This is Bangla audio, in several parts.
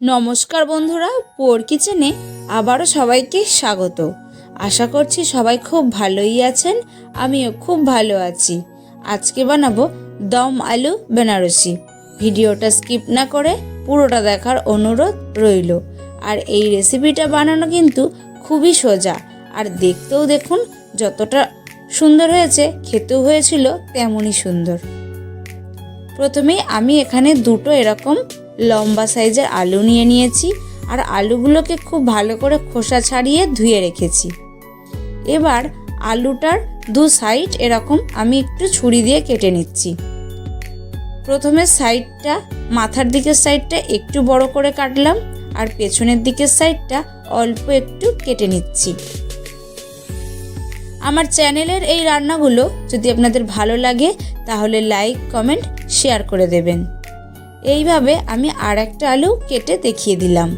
নমস্কার বন্ধুরা, পোর কিচেনে আবারও সবাইকে স্বাগত। আশা করছি সবাই খুব ভালোই আছেন, আমিও খুব ভালো আছি। আজকে বানাবো দম আলু বেনারসি। ভিডিওটা স্কিপ না করে পুরোটা দেখার অনুরোধ রইল। আর এই রেসিপিটা বানানো কিন্তু খুবই সোজা। আর দেখতেও দেখুন, যতটা সুন্দর হয়েছে, খেতেও হয়েছিল তেমনই সুন্দর। প্রথমেই আমি এখানে দুটো এরকম লম্বা সাইজের আলু নিয়ে নিয়েছি আর আলুগুলোকে খুব ভালো করে খোসা ছাড়িয়ে ধুয়ে রেখেছি। এবার আলুটার দু সাইড এরকম আমি একটু ছুরি দিয়ে কেটে নিচ্ছি। প্রথমে সাইডটা মাথার দিকের সাইডটা একটু বড় করে কাটলাম আর পেছনের দিকের সাইডটা অল্প একটু কেটে নিচ্ছি। আমার চ্যানেলের এই রান্নাগুলো যদি আপনাদের ভালো লাগে তাহলে লাইক, কমেন্ট, শেয়ার করে দেবেন। এইভাবে আমি আর একটা আলু কেটে দেখিয়ে দিলাম।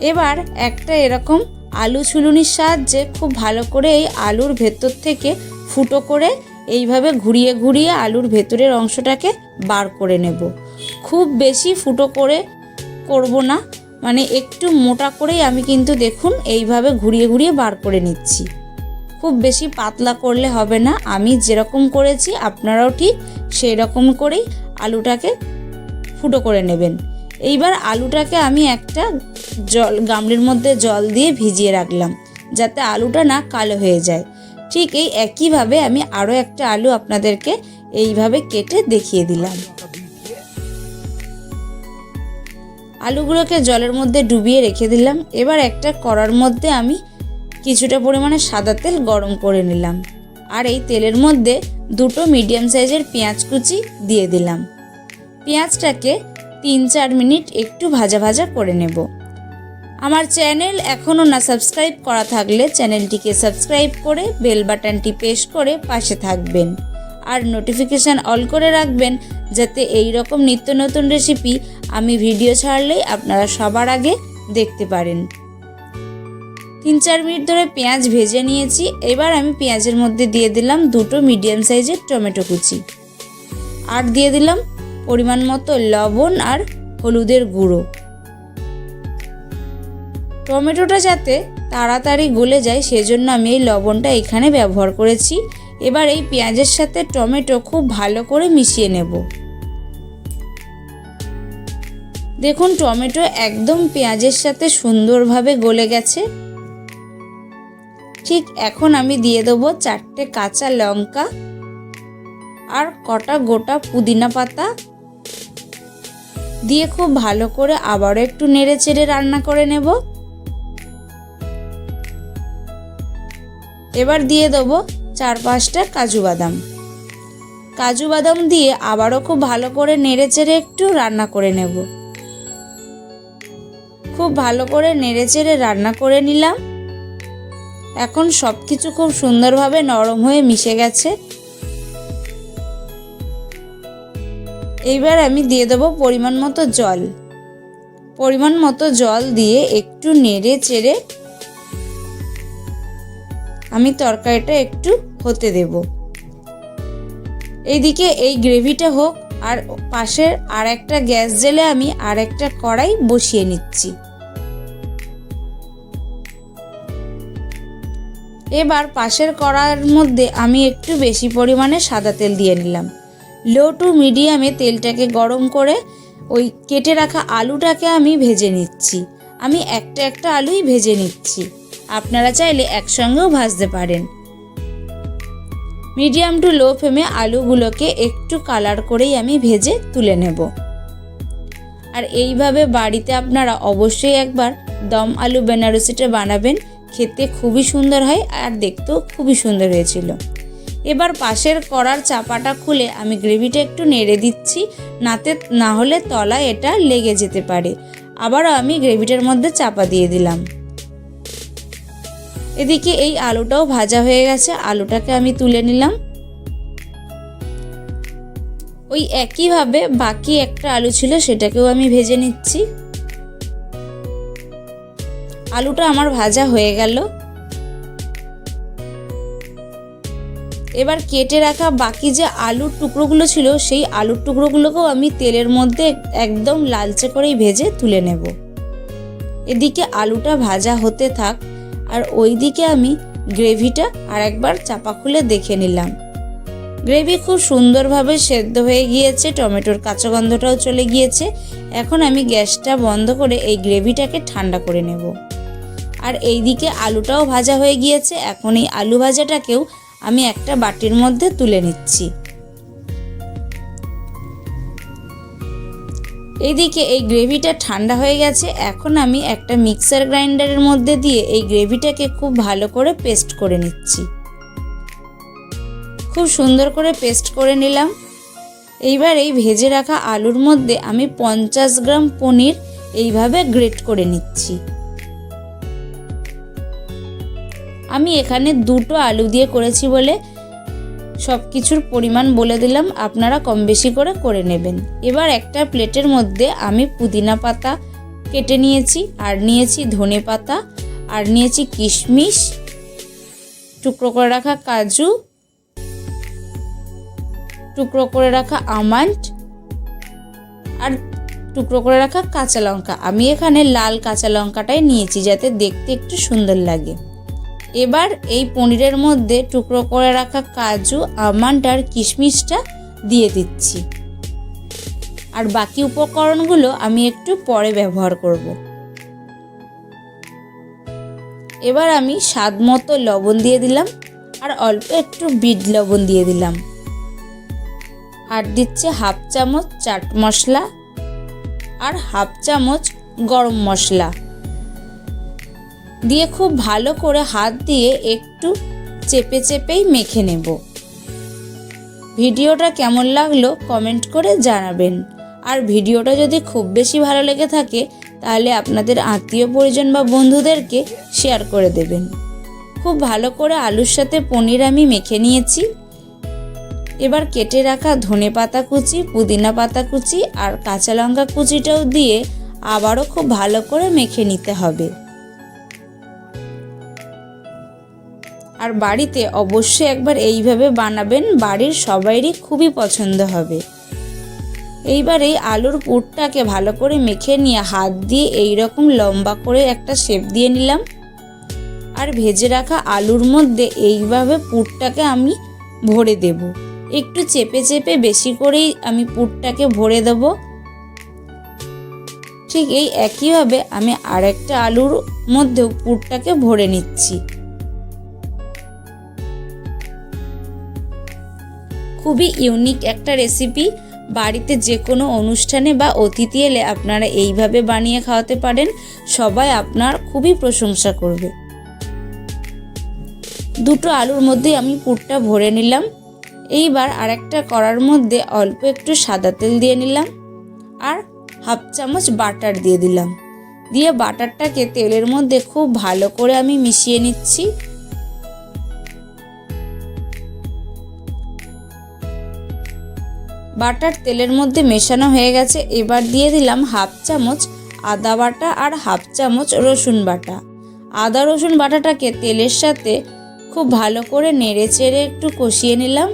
এবার একটা এরকম আলু ছুলুনির সাহায্যে খুব ভালো করে এই আলুর ভেতর থেকে ফুটো করে এইভাবে ঘুরিয়ে ঘুরিয়ে আলুর ভেতরের অংশটাকে বার করে নেব। খুব বেশি ফুটো করে করব না মানে একটু মোটা করেই আমি কিন্তু দেখুন এইভাবে ঘুরিয়ে ঘুরিয়ে বার করে নিচ্ছি। খুব বেশি পাতলা করলে হবে না। আমি যেরকম করেছি, আপনারাও ঠিক সেই রকম করেই আলুটাকে ফুটো করে নেবেন। এইবার আলুটাকে আমি একটা জল, গামলির মধ্যে জল দিয়ে ভিজিয়ে রাখলাম, যাতে আলুটা না কালো হয়ে যায়। ঠিক এই একইভাবে আমি আরও একটা আলু আপনাদেরকে এইভাবে কেটে দেখিয়ে দিলাম। আলুগুলোকে জলের মধ্যে ডুবিয়ে রেখে দিলাম। এবার একটা কড়ার মধ্যে আমি কিছুটা পরিমাণে সাদা তেল গরম করে নিলাম। আর এই তেলের মধ্যে দুটো মিডিয়াম সাইজের পেঁয়াজ কুচি দিয়ে দিলাম। পেঁয়াজটাকে তিন চার মিনিট একটু ভাজা ভাজা করে নেব। আমার চ্যানেল এখনও না সাবস্ক্রাইব করা থাকলে চ্যানেলটিকে সাবস্ক্রাইব করে বেল বাটনটি প্রেস করে পাশে থাকবেন। আর নোটিফিকেশান অল করে রাখবেন যাতে এই রকম নিত্য নতুন রেসিপি আমি ভিডিও ছাড়লেই আপনারা সবার আগে দেখতে পারেন। তিন চার মিনিট ধরে পেঁয়াজ ভেজে নিয়েছি। এবার আমি পেঁয়াজের মধ্যে দিয়ে দিলাম দুটো মিডিয়াম সাইজের টমেটো কুচি। আর দিয়ে দিলাম পরিমাণ মতো লবণ আর হলুদের গুঁড়ো। টমেটোটা যাতে তাড়াতাড়ি গলে যায়, সেজন্য আমি এই লবণটা এখানে ব্যবহার করেছি। এবার এই পেঁয়াজের সাথে টমেটো খুব ভালো করে মিশিয়ে নেব। দেখুন, টমেটো একদম পেঁয়াজের সাথে সুন্দরভাবে গলে গেছে। ঠিক এখন আমি দিয়ে দেবো চারটে কাঁচা লঙ্কা আর কটা গোটা পুদিনা পাতা। দিয়ে খুব ভালো করে আবারও একটু নেড়ে চেড়ে রান্না করে নেব। এবার দিয়ে দেবো চার পাঁচটা কাজু বাদাম। কাজু বাদাম দিয়ে আবারও খুব ভালো করে নেড়ে চেড়ে একটু রান্না করে নেব। খুব ভালো করে নেড়ে চেড়ে রান্না করে নিলাম। এখন সব কিছু খুব সুন্দরভাবে নরম হয়ে মিশে গেছে। এইবার আমি দিয়ে দেবো পরিমাণ মতো জল। পরিমাণ মতো জল দিয়ে একটু নেড়ে চেড়ে আমি তরকারিটা একটু হতে দেব। এইদিকে এই গ্রেভিটা হোক আর পাশের আর একটা গ্যাস জেলে আমি আর একটা কড়াই বসিয়ে নিচ্ছি। এবার পাশের কড়ার মধ্যে আমি একটু বেশি পরিমাণে সাদা তেল দিয়ে নিলাম। লো টু মিডিয়ামে তেলটাকে গরম করে ওই কেটে রাখা আলুটাকে আমি ভেজে নিচ্ছি। আমি একটা একটা আলুই ভেজে নিচ্ছি। আপনারা চাইলে একসঙ্গেও ভাজতে পারেন। মিডিয়াম টু লো ফ্লেমে আলুগুলোকে একটু কালার করেই আমি ভেজে তুলে নেব। আর এইভাবে বাড়িতে আপনারা অবশ্যই একবার দম আলু বেনারসিটা বানাবেন। খেতে খুবই সুন্দর হয় আর দেখতেও খুবই সুন্দর হয়েছিল। এবার পাশের কড়ার চাপাটা খুলে আমি গ্রেভিটা একটু নেড়ে দিচ্ছি, নাতে না হলে তলায় এটা লেগে যেতে পারে। আবারও আমি গ্রেভিটার মধ্যে চাপা দিয়ে দিলাম। এদিকে এই আলুটাও ভাজা হয়ে গেছে, আলুটাকে আমি তুলে নিলাম। ওই একইভাবে বাকি একটা আলু ছিল সেটাকেও আমি ভেজে নিচ্ছি। আলুটা আমার ভাজা হয়ে গেল। এবার কেটে রাখা বাকি যে আলুর টুকরোগুলো ছিল, সেই আলুর টুকরোগুলোকেও আমি তেলের মধ্যে একদম লালচে করেই ভেজে তুলে নেব। এদিকে আলুটা ভাজা হতে থাক, আর ওইদিকে আমি গ্রেভিটা আর একবার চাপা খুলে দেখে নিলাম। গ্রেভি খুব সুন্দরভাবে সেদ্ধ হয়ে গিয়েছে, টমেটোর কাঁচা গন্ধটাও চলে গিয়েছে। এখন আমি গ্যাসটা বন্ধ করে এই গ্রেভিটাকে ঠান্ডা করে নেব। আর এইদিকে আলুটাও ভাজা হয়ে গিয়েছে। এখন এই আলু ভাজাটাকেও আমি একটা বাটির মধ্যে তুলে নিচ্ছি। এইদিকে এই গ্রেভিটা ঠান্ডা হয়ে গেছে। এখন আমি একটা মিক্সার গ্রাইন্ডারের মধ্যে দিয়ে এই গ্রেভিটাকে খুব ভালো করে পেস্ট করে নিচ্ছি। খুব সুন্দর করে পেস্ট করে নিলাম। এইবার এই ভেজে রাখা আলুর মধ্যে আমি পঞ্চাশ গ্রাম পনির এইভাবে গ্রেট করে নিচ্ছি। আমি এখানে দুটো আলু দিয়ে করেছি বলে সব কিছুর পরিমাণ বলে দিলাম, আপনারা কম বেশি করে করে নেবেন। এবার একটা প্লেটের মধ্যে আমি পুদিনা পাতা কেটে নিয়েছি, আর নিয়েছি ধনে পাতা, আর নিয়েছি কিশমিশ, টুকরো করে রাখা কাজু, টুকরো করে রাখা আমান্ড, আর টুকরো করে রাখা কাঁচা লঙ্কা। আমি এখানে লাল কাঁচা লঙ্কাটাই নিয়েছি যাতে দেখতে একটু সুন্দর লাগে। এবার এই পনিরের মধ্যে টুকরো করে রাখা কাজু, আমন্ড আর কিশমিশটা দিয়ে দিচ্ছি। আর বাকি উপকরণগুলো আমি একটু পরে ব্যবহার করব। এবার আমি স্বাদ মতো লবণ দিয়ে দিলাম আর অল্প একটু বিট লবণ দিয়ে দিলাম। আর দিচ্ছে হাফ চামচ চাট মশলা আর হাফ চামচ গরম মশলা। দিয়ে খুব ভালো করে হাত দিয়ে একটু চেপে চেপেই মেখে নেব। ভিডিওটা কেমন লাগল কমেন্ট করে জানাবেন। আর ভিডিওটা যদি খুব বেশি ভালো লেগে থাকে, তাহলে আপনাদের আত্মীয় পরিজন বা বন্ধুদেরকে শেয়ার করে দেবেন। খুব ভালো করে আলুর সাথে পনির আমি মেখে নিয়েছি। এবার কেটে রাখা ধনে পাতা কুচি, পুদিনা পাতা কুচি আর কাঁচা লঙ্কা কুচিটাও দিয়ে আবারও খুব ভালো করে মেখে নিতে হবে। আর বাড়িতে অবশ্যই একবার এইভাবে বানাবেন, বাড়ির সবাইরই খুবই পছন্দ হবে। এইবার এই আলুর পুরটাকে ভালো করে মেখে নিয়ে হাত দিয়ে এই রকম লম্বা করে একটা শেপ দিয়ে নিলাম। আর ভেজে রাখা আলুর মধ্যে এইভাবে পুরটাকে আমি ভরে দেব। একটু চেপে চেপে বেশি করেই আমি পুরটাকে ভরে দেব। ঠিক এই একইভাবে আমি আরেকটা আলুর মধ্যেও পুরটাকে ভরে নিচ্ছি। খুবই ইউনিক একটা রেসিপি বাড়িতে যে কোনো অনুষ্ঠানে বা অতিথি এলে আপনারা এইভাবে বানিয়ে খাওয়াতে পারেন। সবাই আপনার খুবই প্রশংসা করবে। দুটো আলুর মধ্যে আমি পুরটা ভরে নিলাম। এইবার আরেকটা কড়ার মধ্যে অল্প একটু সাদা তেল দিয়ে নিলাম আর হাফ চামচ বাটার দিয়ে দিলাম। দিয়ে বাটারটাকে তেলের মধ্যে খুব ভালো করে আমি মিশিয়ে নিচ্ছি। বাটার তেলের মধ্যে মেশানো হয়ে গেছে। এবার দিয়ে দিলাম হাফ চামচ আদা বাটা আর হাফ চামচ রসুন বাটা। আদা রসুন বাটাটাকে তেলের সাথে খুব ভালো করে নেড়ে চেড়ে একটু কষিয়ে নিলাম।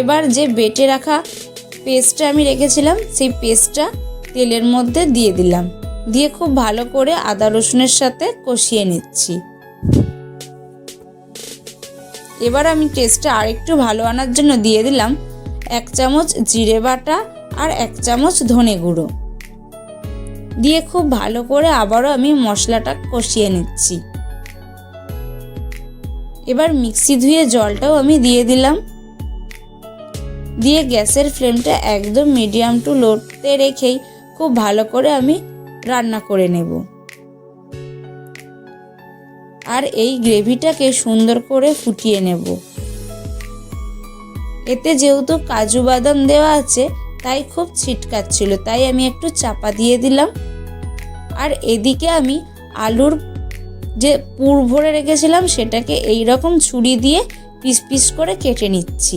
এবার যে বেটে রাখা পেস্টটা আমি রেখেছিলাম, সেই পেস্টটা তেলের মধ্যে দিয়ে দিলাম। দিয়ে খুব ভালো করে আদা রসুনের সাথে কষিয়ে নিচ্ছি। এবার আমি টেস্টটা আরেকটু ভালো আনার জন্য দিয়ে দিলাম এক চামচ জিরে বাটা আর এক চামচ ধনে গুঁড়ো। দিয়ে খুব ভালো করে আবারও আমি মশলাটা কষিয়ে নিচ্ছি। এবার মিক্সি ধুয়ে জলটাও আমি দিয়ে দিলাম। দিয়ে গ্যাসের ফ্লেমটা একদম মিডিয়াম টু লোতে রেখেই খুব ভালো করে আমি রান্না করে নেব। আর এই গ্রেভিটাকে সুন্দর করে ফুটিয়ে নেব। এতে যেহেতু কাজু বাদাম দেওয়া আছে, তাই খুব ছিটকাচ্ছিল, তাই আমি একটু চাপা দিয়ে দিলাম। আর এদিকে আমি আলুর যে পুর ভরে রেখেছিলাম, সেটাকে এই রকম ছুরি দিয়ে পিস পিস করে কেটে নিচ্ছি।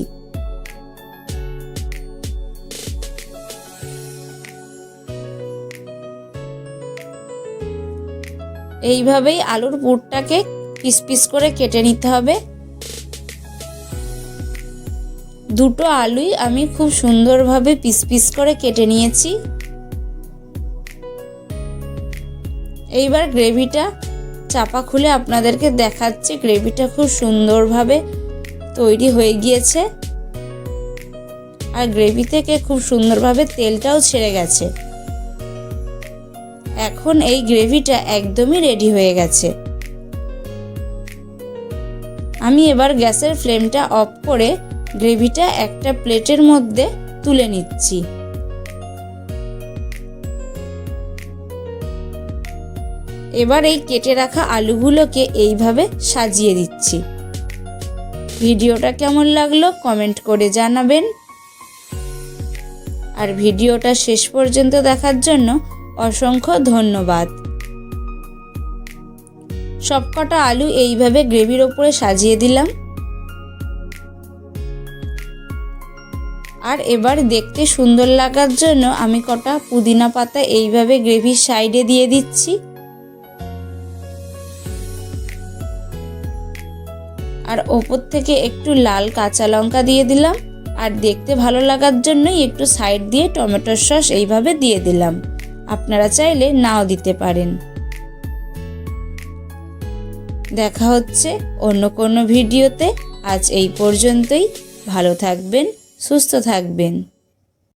এইভাবেই আলুর পুরটাকে পিস পিস করে কেটে নিতে হবে। দুটো আলুই আমি খুব সুন্দরভাবে পিস পিস করে কেটে নিয়েছি। এইবার গ্রেভিটা চাপা খুলে আপনাদেরকে দেখাচ্ছে। গ্রেভিটা খুব সুন্দরভাবে তৈরি হয়ে গিয়েছে। আর গ্রেভি থেকে খুব সুন্দরভাবে তেলটাও ছেড়ে গেছে। এখন এই গ্রেভিটা একদমই রেডি হয়ে গেছে। আমি এবার গ্যাসের ফ্লেমটা অফ করে গ্রেভিটা একটা প্লেটের মধ্যে তুলে নিচ্ছি। এবার এই কেটে রাখা আলুগুলোকে এইভাবে সাজিয়ে দিচ্ছি। ভিডিওটা কেমন লাগল কমেন্ট করে জানাবেন। আর ভিডিওটা শেষ পর্যন্ত দেখার জন্য অসংখ্য ধন্যবাদ। সবকটা আলু এইভাবে গ্রেভির ওপরে সাজিয়ে দিলাম। আর এবার দেখতে সুন্দর লাগার জন্য আমি কটা পুদিনা পাতা এইভাবে গ্রেভির সাইডে দিয়ে দিচ্ছি। আর ওপর থেকে একটু লাল কাঁচা লঙ্কা দিয়ে দিলাম। আর দেখতে ভালো লাগার জন্যই একটু সাইড দিয়ে টমেটোর সস এইভাবে দিয়ে দিলাম। আপনারা চাইলে নাও দিতে পারেন। দেখা হচ্ছে অন্য কোনো ভিডিওতে। আজ এই পর্যন্তই। ভালো থাকবেন, সুস্থ থাকবেন।